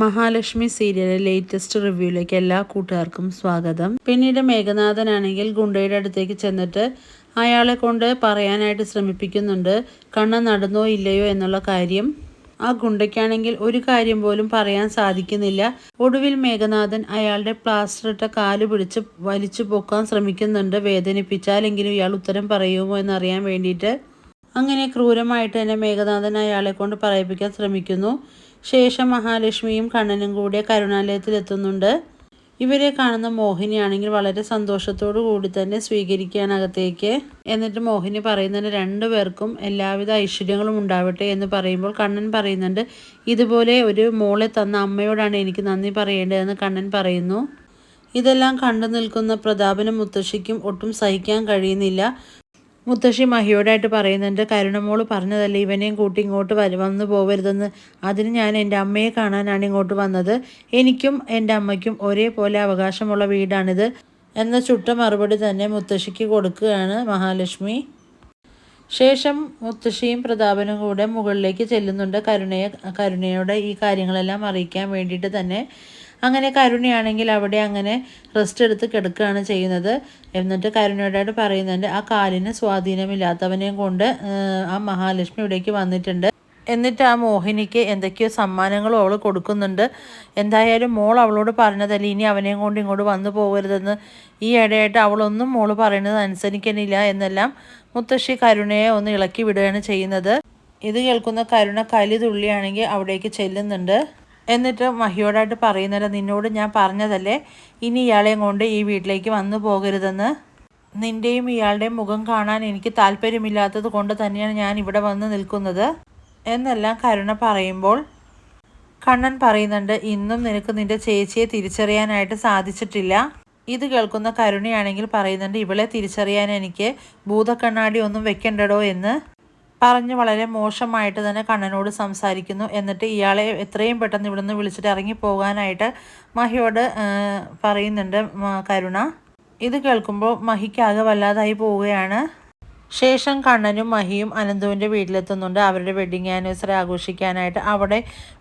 മഹാലക്ഷ്മി സീരിയലിലെ ലേറ്റസ്റ്റ് റിവ്യൂയിലേക്ക് എല്ലാ കൂട്ടുകാർക്കും സ്വാഗതം. പിന്നീട് മേഘനാഥനാണെങ്കിൽ ഗുണ്ടയുടെ അടുത്തേക്ക് ചെന്നിട്ട് അയാളെ കൊണ്ട് പറയാനായിട്ട് ശ്രമിപ്പിക്കുന്നുണ്ട്. കണ്ണ് നടന്നോ ഇല്ലയോ എന്നുള്ള കാര്യം. ആ ഗുണ്ടയ്ക്കാണെങ്കിൽ ഒരു കാര്യം പോലും പറയാൻ സാധിക്കുന്നില്ല. ഒടുവിൽ മേഘനാഥൻ അയാളുടെ പ്ലാസ്റ്റർ ഇട്ട കാൽ പിടിച്ച് വലിച്ചു പൊക്കാൻ ശ്രമിക്കുന്നുണ്ട്. വേദനിപ്പിച്ചാലെങ്കിലും ഇയാൾ ഉത്തരം പറയുമോ എന്നറിയാൻ വേണ്ടിയിട്ട്. അങ്ങനെ ക്രൂരമായിട്ട് തന്നെ മേഘനാഥൻ അയാളെ കൊണ്ട് പറയിപ്പിക്കാൻ ശ്രമിക്കുന്നു. ശേഷം മഹാലക്ഷ്മിയും കണ്ണനും കൂടെ കരുണാലയത്തിൽ എത്തുന്നുണ്ട് ഇവരെ കാണുന്ന മോഹിനിയാണെങ്കിൽ വളരെ സന്തോഷത്തോടു കൂടി തന്നെ സ്വീകരിക്കുകയാണ് അകത്തേക്ക്. എന്നിട്ട് മോഹിനി പറയുന്നുണ്ട് രണ്ടു പേർക്കും എല്ലാവിധ ഐശ്വര്യങ്ങളും ഉണ്ടാവട്ടെ എന്ന് പറയുമ്പോൾ കണ്ണൻ പറയുന്നുണ്ട് ഇതുപോലെ ഒരു മോളെ തന്ന അമ്മയോടാണ് എനിക്ക് നന്ദി പറയേണ്ടതെന്ന് കണ്ണൻ പറയുന്നു. ഇതെല്ലാം കണ്ടു നിൽക്കുന്ന പ്രതാപനും മുത്തശ്ശിക്കും ഒട്ടും സഹിക്കാൻ കഴിയുന്നില്ല. മുത്തശ്ശി മഹിയോടായിട്ട് പറയുന്നുണ്ട് കരുണമോൾ പറഞ്ഞതല്ല ഇവനെയും കൂട്ടി ഇങ്ങോട്ട് വന്നു പോവരുതെന്ന്. അതിന് ഞാൻ എന്റെ അമ്മയെ കാണാനാണ് ഇങ്ങോട്ട് വന്നത്. എനിക്കും എന്റെ അമ്മയ്ക്കും ഒരേപോലെ അവകാശമുള്ള വീടാണിത് എന്ന ചുട്ട മറുപടി തന്നെ മുത്തശ്ശിക്ക് കൊടുക്കുകയാണ് മഹാലക്ഷ്മി. ശേഷം മുത്തശ്ശിയും പ്രതാപനും കൂടെ മുകളിലേക്ക് ചെല്ലുന്നുണ്ട്. കരുണയെ കരുണയോടെ ഈ കാര്യങ്ങളെല്ലാം അറിയിക്കാൻ വേണ്ടിയിട്ട് തന്നെ അങ്ങനെ കരുണയാണെങ്കിൽ അവിടെ അങ്ങനെ റെസ്റ്റ് എടുത്ത് കിടക്കുകയാണ് ചെയ്യുന്നത്. എന്നിട്ട് കരുണയോടായിട്ട് പറയുന്നുണ്ട് ആ കാലിന് സ്വാധീനമില്ലാത്തവനെയും കൊണ്ട് ആ മഹാലക്ഷ്മി ഇവിടേക്ക് വന്നിട്ടുണ്ട്. എന്നിട്ട് ആ മോഹിനിക്ക് എന്തൊക്കെയോ സമ്മാനങ്ങളും അവൾ കൊടുക്കുന്നുണ്ട്. എന്തായാലും മോൾ അവളോട് പറഞ്ഞതല്ല ഇനി അവനെയും കൊണ്ട് ഇങ്ങോട്ട് വന്നു പോകരുതെന്ന്. ഈ ഇടയായിട്ട് അവളൊന്നും മോൾ പറയുന്നത് അനുസരിക്കണില്ല എന്നെല്ലാം മുത്തശ്ശി കരുണയെ ഒന്ന് ഇളക്കി വിടുകയാണ് ചെയ്യുന്നത്. ഇത് കേൾക്കുന്ന കരുണ കലി തുള്ളിയാണെങ്കിൽ അവിടേക്ക് ചെല്ലുന്നുണ്ട്. എന്നിട്ട് മഹിയോടായിട്ട് പറയുന്നില്ല നിന്നോട് ഞാൻ പറഞ്ഞതല്ലേ? ഇനി ഇയാളെയും കൊണ്ട് ഈ വീട്ടിലേക്ക് വന്നു പോകരുതെന്ന്. നിന്റെയും ഇയാളുടെയും മുഖം കാണാൻ എനിക്ക് താല്പര്യമില്ലാത്തത് കൊണ്ട് തന്നെയാണ് ഞാൻ ഇവിടെ വന്ന് നിൽക്കുന്നത്. എന്നെല്ലാം കരുണ പറയുമ്പോൾ കണ്ണൻ പറയുന്നുണ്ട് ഇന്നും നിനക്ക് നിന്റെ ചേച്ചിയെ തിരിച്ചറിയാനായിട്ട് സാധിച്ചിട്ടില്ല. ഇത് കേൾക്കുന്ന കരുണയാണെങ്കിൽ പറയുന്നുണ്ട് ഇവളെ തിരിച്ചറിയാൻ എനിക്ക് ഭൂതക്കണ്ണാടി ഒന്നും വെക്കണ്ടടോ എന്ന്. പറഞ്ഞ് വളരെ മോശമായിട്ട് തന്നെ കണ്ണനോട് സംസാരിക്കുന്നു. എന്നിട്ട് ഇയാളെ എത്രയും പെട്ടെന്ന് ഇവിടുന്ന് വിളിച്ചിട്ട് ഇറങ്ങി പോകാനായിട്ട് മഹിയോട് പറയുന്നുണ്ട് കരുണ. ഇത് കേൾക്കുമ്പോൾ മഹിക്കാകെ വല്ലാതായി പോവുകയാണ്. ശേഷം കണ്ണനും മഹിയും അനന്തുവിന്റെ വീട്ടിലെത്തുന്നുണ്ട്. അവരുടെ വെഡിങ് ആനിവേഴ്സറി ആഘോഷിക്കാനായിട്ട് അവിടെ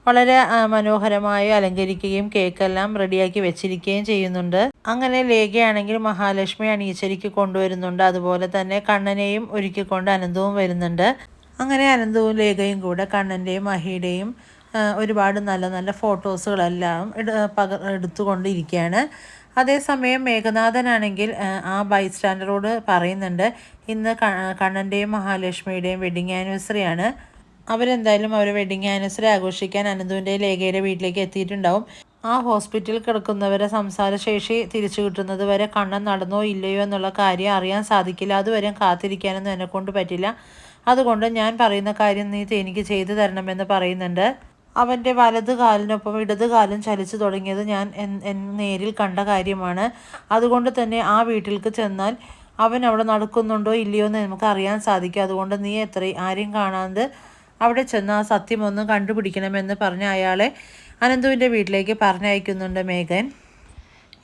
വളരെ മനോഹരമായി അലങ്കരിക്കുകയും കേക്കെല്ലാം റെഡിയാക്കി വെച്ചിരിക്കുകയും ചെയ്യുന്നുണ്ട്. അങ്ങനെ ലേഖയാണെങ്കിൽ മഹാലക്ഷ്മി അണീച്ചരിക്ക് കൊണ്ടുവരുന്നുണ്ട്. അതുപോലെ തന്നെ കണ്ണനെയും ഒരുക്കിക്കൊണ്ട് അനന്തവും വരുന്നുണ്ട്. അങ്ങനെ അനന്തവും ലേഖയും കൂടെ കണ്ണന്റെയും മഹിയുടെയും ഒരുപാട് നല്ല നല്ല ഫോട്ടോസുകളെല്ലാം എടുത്തുകൊണ്ടിരിക്കുകയാണ്. അതേസമയം മേഘനാഥനാണെങ്കിൽ ആ ബൈസ്റ്റാൻഡറോട് പറയുന്നുണ്ട് ഇന്ന് കണ്ണന്റെയും മഹാലക്ഷ്മിയുടെയും വെഡിങ് ആനിവേഴ്സറിയാണ് അവരെന്തായാലും അവർ വെഡിങ് ആനിവേഴ്സറി ആഘോഷിക്കാൻ അനന്തുവിന്റെ ലേഖയുടെ വീട്ടിലേക്ക് എത്തിയിട്ടുണ്ടാവും. ആ ഹോസ്പിറ്റലിൽ കിടക്കുന്നവരെ സംസാരശേഷി തിരിച്ചു കിട്ടുന്നത് വരെ കണ്ണൻ നടന്നോ ഇല്ലയോ എന്നുള്ള കാര്യം അറിയാൻ സാധിക്കില്ല. അതുവരെ കാത്തിരിക്കാനൊന്നും എന്നെക്കൊണ്ട് പറ്റില്ല. അതുകൊണ്ട് ഞാൻ പറയുന്ന കാര്യം നീ എനിക്ക് ചെയ്തു തരണമെന്ന് പറയുന്നുണ്ട്. അവന്റെ വലത് കാലിനൊപ്പം ഇടത് കാലും ചലിച്ചു തുടങ്ങിയത് ഞാൻ നേരിൽ കണ്ട കാര്യമാണ്. അതുകൊണ്ട് തന്നെ ആ വീട്ടിലേക്ക് ചെന്നാൽ അവൻ അവിടെ നടക്കുന്നുണ്ടോ ഇല്ലയോ എന്ന് നമുക്ക് അറിയാൻ സാധിക്കും. അതുകൊണ്ട് നീ എത്ര ആരെയും കാണാതെ അവിടെ ചെന്ന് ആ സത്യമൊന്ന് കണ്ടുപിടിക്കണമെന്ന് പറഞ്ഞ അയാളെ അനന്തുവിന്റെ വീട്ടിലേക്ക് പറഞ്ഞയക്കുന്നുണ്ട് മേഘൻ.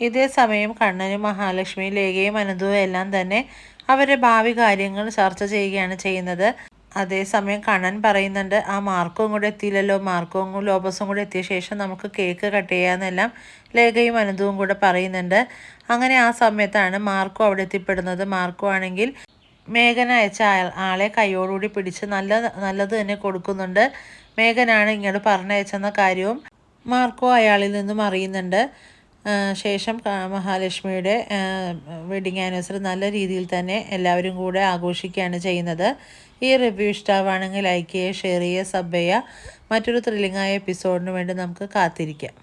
ഇതേ സമയം കണ്ണനും മഹാലക്ഷ്മിയും ലേഖയും അനന്തുവും എല്ലാം തന്നെ അവരുടെ ഭാവി കാര്യങ്ങൾ ചർച്ച ചെയ്യുകയാണ് ചെയ്യുന്നത്. അതേസമയം കണ്ണൻ പറയുന്നുണ്ട് ആ മാർക്കും കൂടെ എത്തിയില്ലല്ലോ മാർക്കും ലോബസും കൂടെ എത്തിയ ശേഷം നമുക്ക് കേക്ക് കട്ട് ചെയ്യാമെന്നെല്ലാം ലേഖയും അനന്തവും കൂടെ പറയുന്നുണ്ട്. അങ്ങനെ ആ സമയത്താണ് മാർക്കോ അവിടെ എത്തിപ്പെടുന്നത്. മാർക്കോ ആണെങ്കിൽ മേഘന അയച്ച ആളെ കൈയോടുകൂടി പിടിച്ച് നല്ല നല്ലത് തന്നെ കൊടുക്കുന്നുണ്ട്. മേഘനാണ് ഇങ്ങോട്ട് പറഞ്ഞയച്ചെന്ന കാര്യവും മാർക്കോ അയാളിൽ നിന്നും അറിയുന്നുണ്ട്. ശേഷം മഹാലക്ഷ്മിയുടെ വെഡിങ് ആനിവേഴ്സറി നല്ല രീതിയിൽ തന്നെ എല്ലാവരും കൂടെ ആഘോഷിക്കുകയാണ് ചെയ്യുന്നത്. ഈ റിവ്യൂ ഇഷ്ടമാണെങ്കിൽ ലൈക്ക് ചെയ്യുക ഷെയർ ചെയ്യുക സബ് ചെയ്യുക. മറ്റൊരു ത്രില്ലിംഗായ എപ്പിസോഡിന് വേണ്ടി നമുക്ക് കാത്തിരിക്കാം.